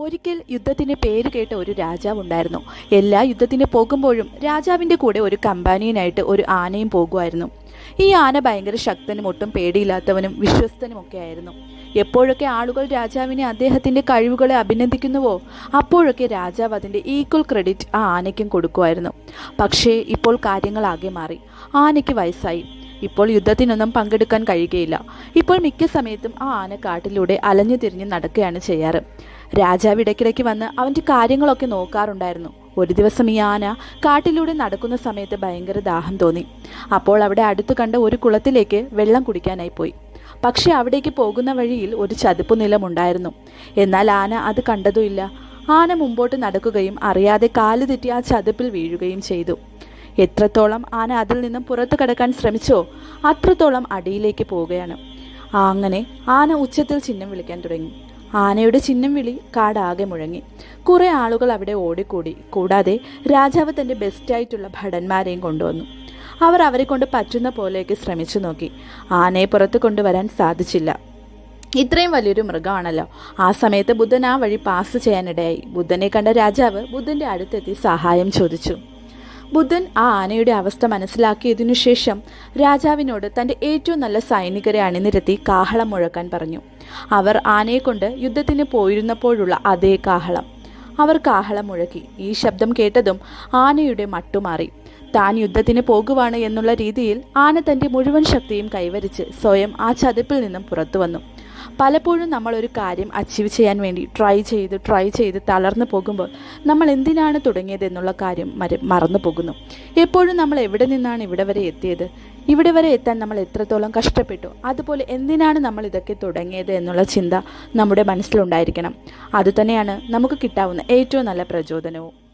ഒരിക്കൽ യുദ്ധത്തിന് പേര് കേട്ട ഒരു രാജാവ് ഉണ്ടായിരുന്നു. എല്ലാ യുദ്ധത്തിന് പോകുമ്പോഴും രാജാവിന്റെ കൂടെ ഒരു കമ്പാനിയനായിട്ട് ഒരു ആനയും പോകുമായിരുന്നു. ഈ ആന ഭയങ്കര ശക്തനും ഒട്ടും പേടിയില്ലാത്തവനും വിശ്വസ്തനും ഒക്കെ ആയിരുന്നു എപ്പോഴൊക്കെ ആളുകൾ രാജാവിനെ അദ്ദേഹത്തിന്റെ കഴിവുകളെ അഭിനന്ദിക്കുന്നുവോ അപ്പോഴൊക്കെ രാജാവ് അതിന്റെ ഈക്വൽ ക്രെഡിറ്റ് ആ ആനയ്ക്കും കൊടുക്കുമായിരുന്നു. പക്ഷേ ഇപ്പോൾ കാര്യങ്ങളാകെ മാറി. ആനയ്ക്ക് വയസ്സായി. ഇപ്പോൾ യുദ്ധത്തിനൊന്നും പങ്കെടുക്കാൻ കഴിയുകയില്ല. ഇപ്പോൾ മിക്ക സമയത്തും ആ ആന കാട്ടിലൂടെ അലഞ്ഞു തിരിഞ്ഞ് നടക്കുകയാണ് ചെയ്യാറ്. രാജാവ് ഇടയ്ക്കിടയ്ക്ക് വന്ന് അവന്റെ കാര്യങ്ങളൊക്കെ നോക്കാറുണ്ടായിരുന്നു. ഒരു ദിവസം ഈ ആന കാട്ടിലൂടെ നടക്കുന്ന സമയത്ത് ഭയങ്കര ദാഹം തോന്നി. അപ്പോൾ അവിടെ അടുത്ത് കണ്ട ഒരു കുളത്തിലേക്ക് വെള്ളം കുടിക്കാനായി പോയി. പക്ഷേ അവിടേക്ക് പോകുന്ന വഴിയിൽ ഒരു ചതുപ്പ് നിലമുണ്ടായിരുന്നു എന്നാൽ ആന അത് കണ്ടതുമില്ല. ആന മുമ്പോട്ട് നടക്കുകയും അറിയാതെ കാൽ തെറ്റി ആ ചതുപ്പിൽ വീഴുകയും ചെയ്തു. എത്രത്തോളം ആന അതിൽ നിന്നും പുറത്തു കടക്കാൻ ശ്രമിച്ചോ അത്രത്തോളം അടിയിലേക്ക് പോവുകയാണ്. അങ്ങനെ ആന ഉച്ചത്തിൽ ചിഹ്നം വിളിക്കാൻ തുടങ്ങി. ആനയുടെ ചിഹ്നം വിളി കാടാകെ മുഴങ്ങി. കുറേ ആളുകൾ അവിടെ ഓടിക്കൂടി. കൂടാതെ രാജാവ് തന്റെ ബെസ്റ്റായിട്ടുള്ള ഭടന്മാരെയും കൊണ്ടുവന്നു. അവർ അവരെ കൊണ്ട് പറ്റുന്ന പോലെയൊക്കെ ശ്രമിച്ചു നോക്കി. ആനയെ പുറത്ത് കൊണ്ടുവരാൻ സാധിച്ചില്ല. ഇത്രയും വലിയൊരു മൃഗമാണല്ലോ. ആ സമയത്ത് ബുദ്ധൻ ആ വഴി പാസ് ചെയ്യാനിടയായി. ബുദ്ധനെ കണ്ട രാജാവ് ബുദ്ധന്റെ അടുത്തെത്തി സഹായം ചോദിച്ചു. ബുദ്ധൻ ആ ആനയുടെ അവസ്ഥ മനസ്സിലാക്കിയതിനു ശേഷം രാജാവിനോട് തന്റെ ഏറ്റവും നല്ല സൈനികരെ അണിനിരത്തി കാഹളം മുഴക്കാൻ പറഞ്ഞു. അവർ ആനയെ കൊണ്ട് യുദ്ധത്തിന് പോയിരുന്നപ്പോഴുള്ള അതേ കാഹളം. അവർ കാഹളം മുഴക്കി. ഈ ശബ്ദം കേട്ടതും ആനയുടെ മട്ടുമാറി താൻ യുദ്ധത്തിന് പോകുവാണ് എന്നുള്ള രീതിയിൽ ആന തന്റെ മുഴുവൻ ശക്തിയും കൈവരിച്ച് സ്വയം ആ ചതിപ്പിൽ നിന്നും പുറത്തു വന്നു പലപ്പോഴും നമ്മളൊരു കാര്യം അച്ചീവ് ചെയ്യാൻ വേണ്ടി ട്രൈ ചെയ്ത് ട്രൈ ചെയ്ത് തളർന്നു പോകുമ്പോൾ നമ്മൾ എന്തിനാണ് തുടങ്ങിയത് എന്നുള്ള കാര്യം മറന്നു പോകുന്നു. എപ്പോഴും നമ്മൾ എവിടെ നിന്നാണ് ഇവിടെ വരെ എത്തിയത്? ഇവിടെ വരെ എത്താൻ നമ്മൾ എത്രത്തോളം കഷ്ടപ്പെട്ടു? അതുപോലെ എന്തിനാണ് നമ്മൾ ഇതൊക്കെ തുടങ്ങിയത് എന്നുള്ള ചിന്ത നമ്മുടെ മനസ്സിലുണ്ടായിരിക്കണം. അതുതന്നെയാണ് നമുക്ക് കിട്ടാവുന്ന ഏറ്റവും നല്ല പ്രചോദനവും.